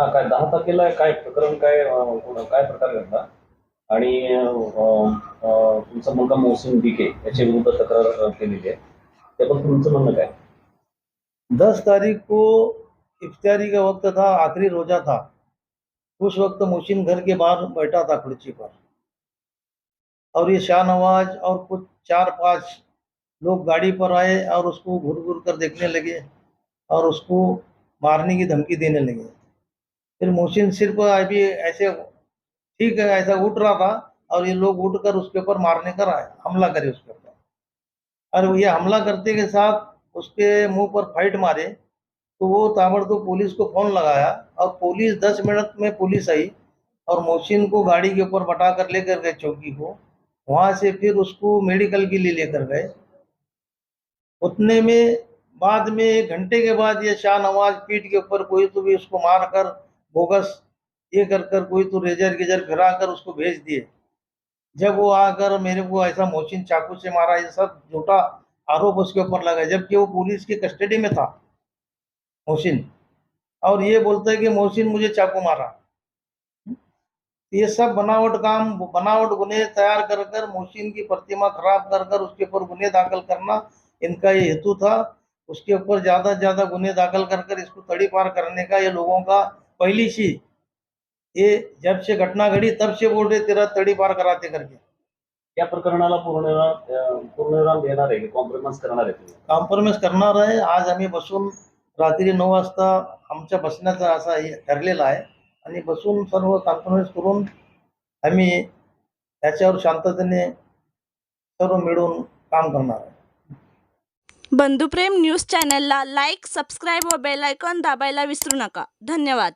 हा काय दहा तारखेला काय प्रकरण काय अं, काय प्रकार घडला? आणि अं, अं, तुमचा मुलगा मोहसिन बिके याच्या विरुद्ध तक्रार अं, केलेली आहे. त्याबद्दल तुमचं म्हणणं काय? दस तारीख को इफ्तारी का वक्त था आखिरी रोजा था। उस वक्त मोहसिन घर के बाहर बैठा था कुर्सी पर। और ये शाहनवाज और कुछ चार पांच लोग गाड़ी पर आए और उसको घूर घूर कर देखने लगे और उसको मारने की धमकी देने लगे। फिर मोहसिन सिर्फ़ अभी ऐसे, ठीक है, ऐसा उठ रहा था और ये लोग उठकर उसके ऊपर मारने कर आए हमला करे उसके ऊपर। और ये हमला करते के साथ उसके मुँह पर फाइट मारे तो वो ताबड़तोड़ पुलिस को फ़ोन लगाया और पुलिस दस मिनट में पुलिस आई और मोहसिन को गाड़ी के ऊपर बटा कर लेकर गए चौकी को। वहाँ से फिर उसको मेडिकल के लिए लेकर गए। उतने में, बाद में घंटे के बाद ये शाह नवाज़ पीठ के ऊपर कोई तो भी उसको मार कर बोगस ये कर कर कोई तो रेजर गेजर फिरा कर उसको भेज दिए। जब वो आकर मेरे को ऐसा मोहसिन चाकू से मारा, ये सब झूठा आरोप उसके ऊपर लगा, जबकि वो पुलिस की कस्टडी में था मोहसिन और ये बोलता है कि मोहसिन मुझे चाकू मारा। ये सब बनावट काम, बनावट गुने तैयार कर कर मोहसिन की प्रतिमा खराब कर कर उसके ऊपर गुने दाखिल करना इनका ये हेतु था। उसके ऊपर ज़्यादा से ज़्यादा गुने दाखिल कर कर इसको तड़ी पार करने का ये लोगों का पहली सी ये जब से घटना घड़ी तब से बोल रहे तेरा तड़ी पार कराते करके. या प्रकरणाला पूर्णविराम अं, पूर्णविराम देणार आहे कॉम्प्रोमाइज करणार आहे तुम्ही. कॉम्प्रोमाइज करणार आहे. आज आम्ही बसून रात्री नऊ वाजता आमच्या बसण्याचा असा हे ठरलेला आहे. आणि बसून सर्व कॉम्प्रोमाइज करून आम्ही याच्यावर शांततेने सर्व मिळून काम करणार आहे. बंधुप्रेम न्यूज चॅनलला लाईक सबस्क्राईब व बेल आयकॉन दाबायला विसरू नका. धन्यवाद.